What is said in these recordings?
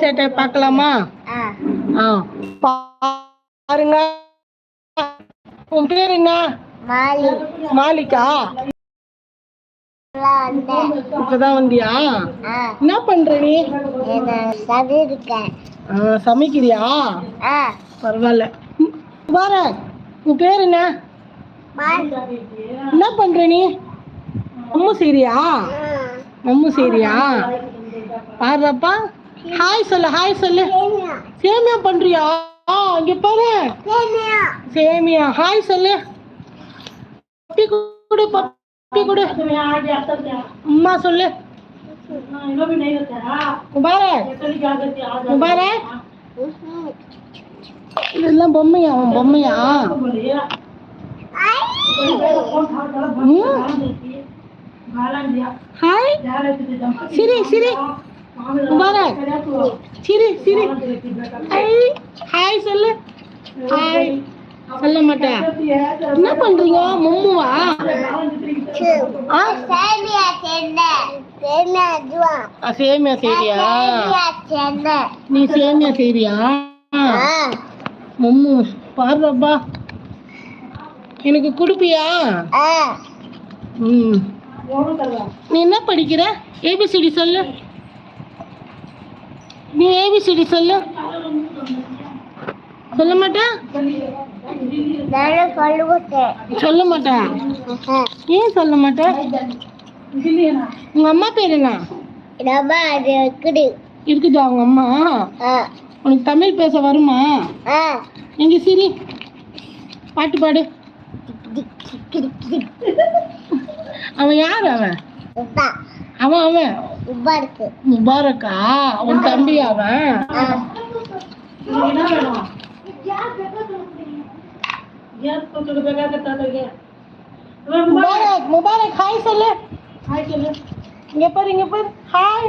சேட்டை பார்க்கலாமா? ஆ. பாருங்க. உன் பேர் என்ன? மாலி. மாலிகா இப்பதான் வந்தியா? என்ன பண்ற நீ? சமைக்கிறியா? பரவாயில்ல. பாரு உன் பேர் என்ன? என்ன பண்ற நீ? மம்மு செய்றியா? மம்மு செய்றியா? பாருப்பா ஹாய் சொல்லு ஹாய் சொல்லு. சேமியா. பண்றியா? ஆ, இங்க பாரு. சேமியா. ஹாய் சொல்லு. பப்பி கொடு பப்பி கொடு. அம்மா சொல்லு. முபாரக். முபாரக். இதெல்லாம் பொம்மையா உன் பொம்மையா? ஹாய் சிரி சிரி. முபாரக். சிரி சிரி. ஹாய் சொல்லு. ஹாய். சொல்ல மாட்டேன். என்ன பண்றீங்க? மம்முவா? சேமியா சென்னை நீ சேமியா செய்றியா? ஆ. மம்மு பாருப்பா எனக்கு கொடுப்பியா? ம். நீ என்ன படிக்கிற? ஏபிசிடி சொல்லு. நீ ஏபிசிடி சொல்லு. சொல்ல மாட்டேன் சொல்ல மாட்டேன் ஏன் சொல்ல மாட்டேன் உங்க அம்மா பேர் என்ன? இருக்குது. இருக்குதா உங்க அம்மா? உனக்கு தமிழ் பேச வருமா? ஆ. எங்க சிரி? பாட்டு பாடு. அவன் யார் அவன் அவன் அவன். இருக்கு முபாரக்கா? உன் தம்பி அவன்? முபாரக். முபாரக் ஹாய் சொல்லு. ஹாய் சொல்லு. இங்க பாரு இங்க பாரு. ஹாய்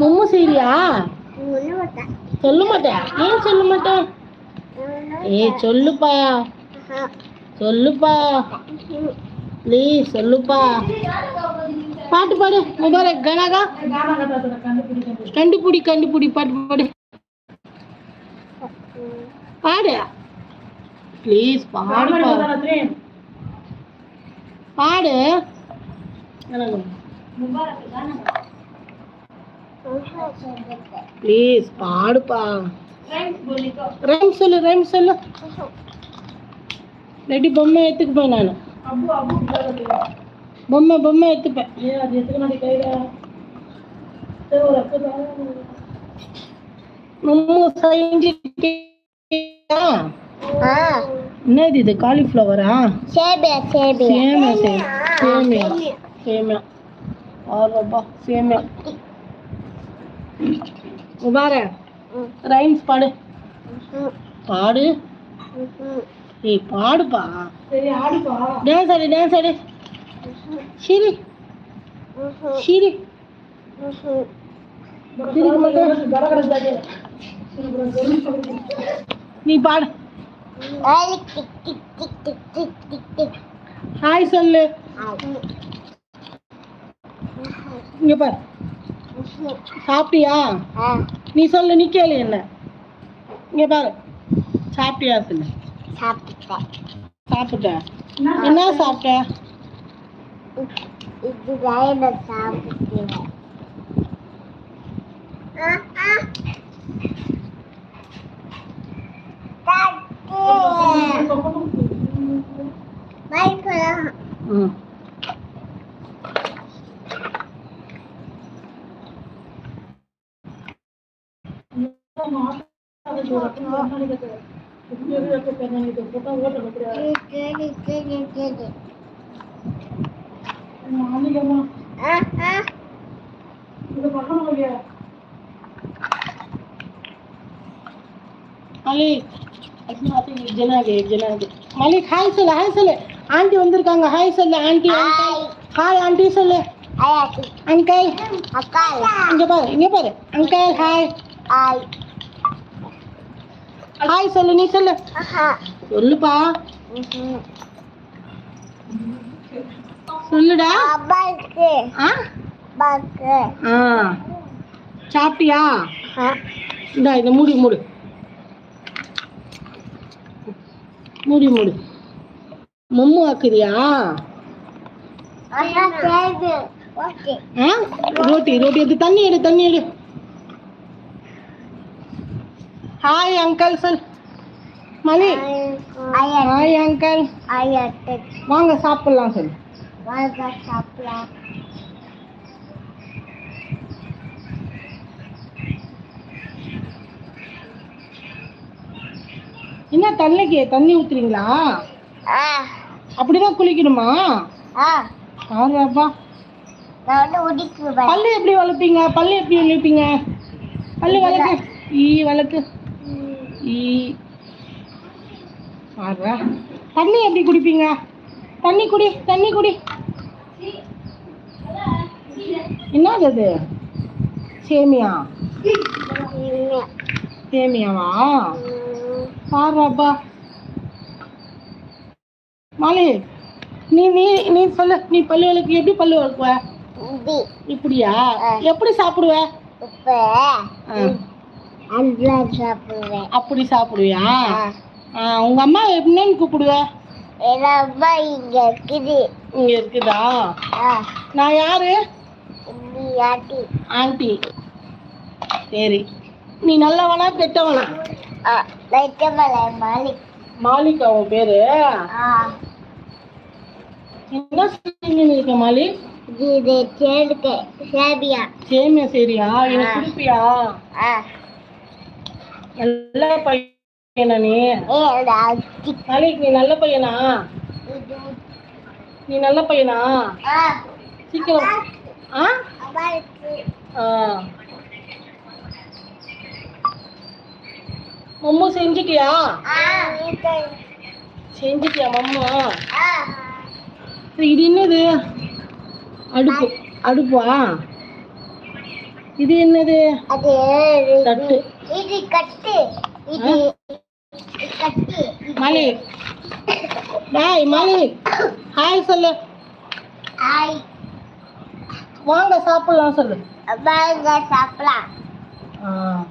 மம்மு செய்றியா சொல்ல மாட்டேன் ஏன் சொல்ல மாட்டேன் ஏய் சொல்லுப்பா. சொல்லுப்பா. ப்ளீஸ் சொல்லுப்பா. பாட்டு பாடு முபாரக் கனகா. கண்டுபிடி கண்டுபிடி. பாட்டு பாடு. பாடு. ப்ளீஸ் பாடுப்பா பாடு. ப்ளீஸ் பாடுப்பா ரைம் சொல்லு ரைம் சொல்லு. ரெடி பொம்மை எடுத்துக்குப்பேன் நான். பொம்மை பொம்மை எடுத்துப்பேன். மம்மு செஞ்சுட்டியா? ஆ. என்னது இது காலிஃப்ளவரா சேமியா சே சேமியா. சேமியா. ஆறுபா சேமியா. முபார ரைம்ஸ் பாடு. பாடு. ஏய் பாடுப்பா. டான்ஸ் ஆடு டான்ஸ் ஆடு. சிரி சிரி சிரிக்க மாட்டேன் நீ பாடு. ஹாய் சொல்லு. இங்க பாரு. சாப்பிட்டியா? நீ சொல்லு நீ கேளு என்ன? இங்க பாரு. சாப்பிட்டியா சொல்லு. சாப்பிட்டேன் சாப்பிட்டேன் என்ன சாப்பிட்ட? இதுதான் நான் சாப்பிட்டேன் மைக்கலாம் ம் மாலிக் एक जना आगे एक जना आगे மாலிக் ஹாய் சொல்லு ஹாய் சொல்லு ஆண்டி வந்திருக்காங்க ஹாய் சொல்லு ஆண்டி ஹாய் ஆண்டி சொல்லு அங்கிள் இங்க பாரு இங்க பாரு அங்கிள் ஹாய் ஹாய் சொல்லு நீ சொல்லு சொல்லுப்பா சொல்லுடா. சாப்பிட்டியா? இந்தா இதை மூடி மூடு. மூடி மூடு. மம்மு ஆக்குறியா அம்மா தேடு ஓகே. ஆ? ரோட்டி ரோட்டி எடுத்து தண்ணி எடு தண்ணி எடு. ஹாய் அங்கிள் சொல். மணி. ஹாய் அங்கிள் வாங்க சாப்பிடலாம் சொல்லு வாங்க சாப்பிடலாம் என்ன தண்ணிக்கு தண்ணி ஊத்துறீங்களா? அப்படிதான் குளிக்கணுமா? ஆ. ஆறாப்பா நான் வந்து உடிக்குவேன் பல்லு எப்படி வளர்ப்பீங்க? பல்லு எப்படி வளர்ப்பீங்க? பல்லு வளர்க்கு ஈ வளர்க்கு. ஈ. தண்ணி எப்படி குடிப்பீங்க? தண்ணி குடி தண்ணி குடி. என்னது? அது சேமியா? சேமியாவா? பாருப்பா. மாலி நீ நீ நீ சொல்லு. நீ பல்லு வளர்க்கு எப்படி பல்லு வளர்க்குவ? இது இப்படியா. எப்படி சாப்பிடுவ? அப்படி சாப்பிடுவியா? உங்க அம்மா என்னன்னு கூப்பிடுவ? என் அம்மா இங்க இருக்குது. இங்க இருக்குதா? நான் யாரு? ஆண்டி. சரி. நீ நல்லவனா கெட்டவனா? மாலிக் மாலிகா உன் பேரு? ஆ. என்ன செஞ்சு இருக்க மாலி? இது சேபியா சேமியா. சரியா எனக்கு. குடிப்பியா? நல்ல பையனா நீ? மாலிக் நீ நல்ல பையனா? நீ நல்ல பையனா? சீக்கிரம். ஆ? மம்மு செஞ்சிட்டியா? செஞ்சிட்டியா மம்மு? இது என்னது? அடுப்பு அடுப்பா? இது என்னது? அது தட்டு. இது கட்டு. இது கட்டு. மாலிக் பாய் மாலிக் ஹாய் சொல்லு. ஆய் வாங்க சாப்பிடலாம் சொல்லு. வாங்க சாப்பிடலாம். ஆ.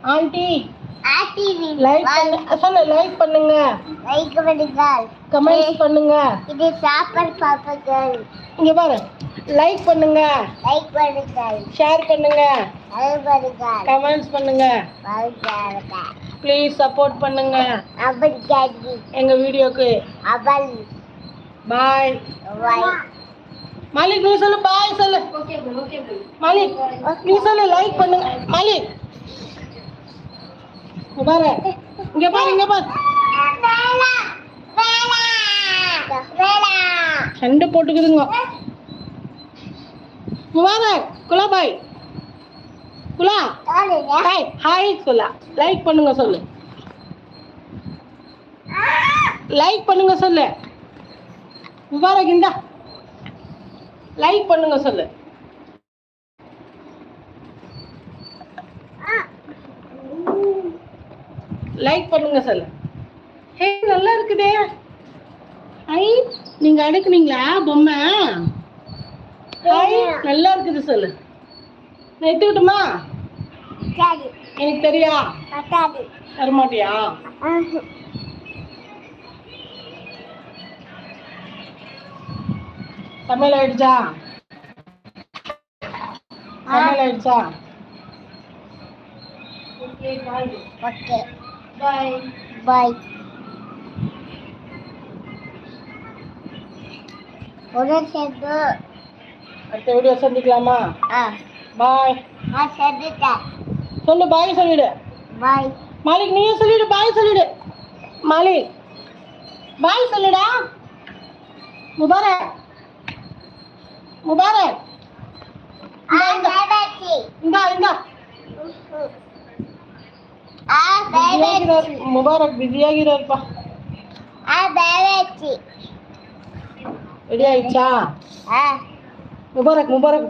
ஆண்டி ஆட்டி லைக் சொல்லு லைக் பண்ணுங்க. லைக் பண்ணுங்கள் கமெண்ட்ஸ் பண்ணுங்க. இது சாப்பாடு பாப்பங்கள் இங்க பாரு. லைக் பண்ணுங்க. லைக் பண்ணுங்கள் ஷேர் பண்ணுங்க. லைக் பண்ணுங்கள் கமெண்ட்ஸ் பண்ணுங்க. ப்ளீஸ் சப்போர்ட் பண்ணுங்க. எங்க வீடியோக்கு. பாய் வை மாலிக் நீ சொல்லு பாய் சொல்லு. மாலிக் நீ சொல்லு லைக் பண்ணுங்க மாலிக் பாரு. இங்க பாரு இங்க பாரு. சண்டை போட்டுக்குதுங்க. முபாரக் குலா பாய். குலா. ஹாய் ஹாய் சொல்லா லைக் பண்ணுங்க சொல்லு. லைக் பண்ணுங்க சொல்லு. முபாரக் இந்தா லைக் பண்ணுங்க சொல்லு. லைக் பண்ணுங்க சொல்லு. ஹே நல்லா இருக்குதே. ஐ நீங்க அடுக்குனீங்களா பொம்மை? ஹாய் நல்லா இருக்குது சொல்லு. நான் எடுத்துக்கிட்டுமா சரி எனக்கு தெரியா? தரமாட்டியா? சமையல் ஆயிடுச்சா? சமையல் ஆயிடுச்சா? Okay bye. பாய். ஒரு சேர்ந்து அடுத்த வீடியோ சந்திக்கலாமா? ஆ. பாய். சொல்லு பாய் சொல்லிடு. பாய். மாலிக் நீயே சொல்லிடு பாய் சொல்லிடு. மாலிக் பாய் சொல்லுடா. முபாரக் முபாரக் ஆ பேபாச்சி இந்தா இந்தா ஆ பிஸியாகிறார் பேபாச்சி முபாரக் பிஸியாகிறார்ப்பா ஆ பேபாச்சி ரெடி ஆயிடுச்சா ஆ முபாரக் முபாரக்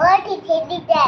ஓட்டி ஓட்டி